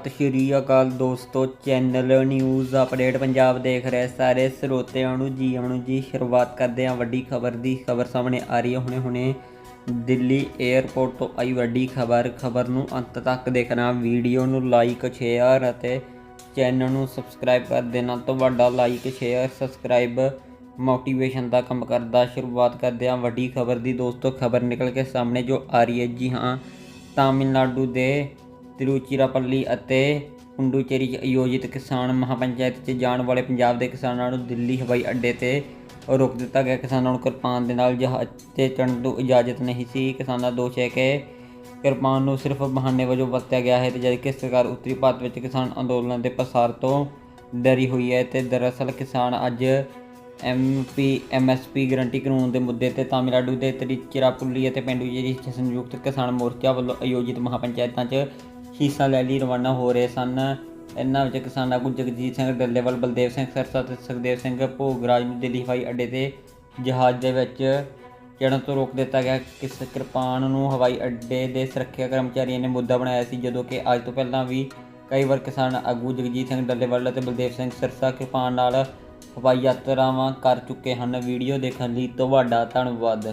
ਸਤਿ ਸ਼੍ਰੀ ਅਕਾਲ ਦੋਸਤੋ, channel news update Punjab ਦੇਖ ਰਹੇ ਸਾਰੇ ਸਰੋਤਿਆਂ ਨੂੰ। ਜੀ ਆਇਆਂ ਨੂੰ ਜੀ, ਸ਼ੁਰੂਆਤ ਕਰਦੇ ਹਾਂ ਵੱਡੀ ਖਬਰ ਦੀ। ਖਬਰ ਸਾਹਮਣੇ ਆ ਰਹੀ ਹੈ। ਹੁਣੇ ਹੁਣੇ ਦਿੱਲੀ 에ਅਰਪੋਰਟ ਤੋਂ ਆਈ ਵੱਡੀ ਖਬਰ। ਖਬਰ ਨੂੰ ਅੰਤ ਤੱਕ ਦੇਖਣਾ, ਵੀਡੀਓ ਨੂੰ ਲਾਈਕ, ਸ਼ੇਅਰ ਅਤੇ ਚੈਨਲ ਨੂੰ ਸਬਸਕ੍ਰਾਈਬ ਕਰ ਦੇਣਾ। ਤੁਹਾਡਾ ਲਾਈਕ, ਸ਼ੇਅਰ, ਸਬਸਕ੍ਰਾਈਬ, ਮੋਟੀਵੇਸ਼ਨ ਦਾ ਕੰਮ ਕਰਦਾ। ਸ਼ੁਰੂਆਤ ਕਰਦੇ ਹਾਂ ਵੱਡੀ ਖਬਰ ਦੀ। ਦੋਸਤੋ, ਖਬਰ ਨਿਕਲ ਕੇ ਸਾਹਮਣੇ ਜੋ ਆ ਰਹੀ ਹੈ, ਜੀ ਹਾਂ, ਤਾਮਿਲਨਾਡੂ ਦੇ ਤਿਰੂਚਿਰਾਪੱਲੀ ਅਤੇ ਪੁੰਡੂਚੇਰੀ 'ਚ ਆਯੋਜਿਤ ਕਿਸਾਨ ਮਹਾਪੰਚਾਇਤ 'ਚ ਜਾਣ ਵਾਲੇ ਪੰਜਾਬ ਦੇ ਕਿਸਾਨਾਂ ਨੂੰ ਦਿੱਲੀ ਹਵਾਈ ਅੱਡੇ ਤੇ ਰੋਕ ਦਿੱਤਾ ਗਿਆ। ਕਿਸਾਨਾਂ ਨੂੰ ਕਿਰਪਾਨ ਦੇ ਨਾਲ ਜਹਾਜ਼ ਤੇ ਚੜ੍ਹਨ ਤੋਂ ਇਜਾਜ਼ਤ ਨਹੀਂ ਸੀ। ਕਿਸਾਨਾਂ ਦਾ ਦੋਸ਼ ਹੈ ਕਿ ਕਿਰਪਾਨ ਨੂੰ ਸਿਰਫ ਬਹਾਨੇ ਵਜੋਂ ਵਰਤਿਆ ਗਿਆ ਹੈ ਤੇ ਜਦਕਿ ਸਰਕਾਰ ਉੱਤਰੀ ਭਾਰਤ ਵਿੱਚ ਕਿਸਾਨ ਅੰਦੋਲਨ ਦੇ ਪ੍ਰਸਾਰ ਤੋਂ ਡਰੀ ਹੋਈ ਹੈ ਤੇ ਦਰਅਸਲ ਕਿਸਾਨ ਅੱਜ ਐਮਪੀ ਐਮਐਸਪੀ ਗਰੰਟੀ ਕਾਨੂੰਨ ਦੇ ਮੁੱਦੇ ਤੇ ਤਾਮਿਲਨਾਡੂ ਦੇ ਤ੍ਰਿਚਿਰਾਪੁੱਲੀ ਅਤੇ ਪਿੰਡੂਚੇਰੀ ਸੰਯੁਕਤ ਕਿਸਾਨ ਮੋਰਚਾ ਵੱਲੋਂ ਆਯੋਜਿਤ ਮਹਾਪੰਚਾਇਤਾਂ 'ਚ ਹਿੱਸਾ ਲੈ ਲਈ, ਰਵਾਨਾ ਹੋ ਰਹੇ ਸਨ। ਇਹਨਾਂ ਵਿੱਚ ਕਿਸਾਨ ਆਗੂ ਜਗਜੀਤ ਸਿੰਘ ਡੱਲੇਵਾਲ ਬਲਦੇਵ ਸਿੰਘ ਸਰਸਾ ਤੇ ਸੁਖਦੇਵ ਸਿੰਘ ਭੋਗਰਾਜ ਨੂੰ ਦਿੱਲੀ ਹਵਾਈ ਅੱਡੇ ਤੇ ਜਹਾਜ਼ ਦੇ ਵਿੱਚ ਚੜ੍ਹਨ ਤੋਂ ਰੋਕ ਦਿੱਤਾ ਗਿਆ। ਕਿਸ ਕਿਰਪਾਨ ਨੂੰ ਹਵਾਈ ਅੱਡੇ ਦੇ ਸੁਰੱਖਿਆ ਕਰਮਚਾਰੀਆਂ ਨੇ ਮੁੱਦਾ ਬਣਾਇਆ ਸੀ, ਜਦੋਂ ਕਿ ਅੱਜ ਤੋਂ ਪਹਿਲਾਂ ਵੀ ਕਈ ਵਾਰ ਕਿਸਾਨ ਆਗੂ ਜਗਜੀਤ ਸਿੰਘ ਡੱਲੇਵਾਲ ਅਤੇ ਬਲਦੇਵ ਸਿੰਘ ਸਰਸਾ ਕਿਰਪਾਨ ਨਾਲ ਹਵਾਈ ਯਾਤਰਾਵਾਂ ਕਰ ਚੁੱਕੇ ਹਨ। ਵੀਡੀਓ ਦੇਖਣ ਲਈ ਤੁਹਾਡਾ ਧੰਨਵਾਦ।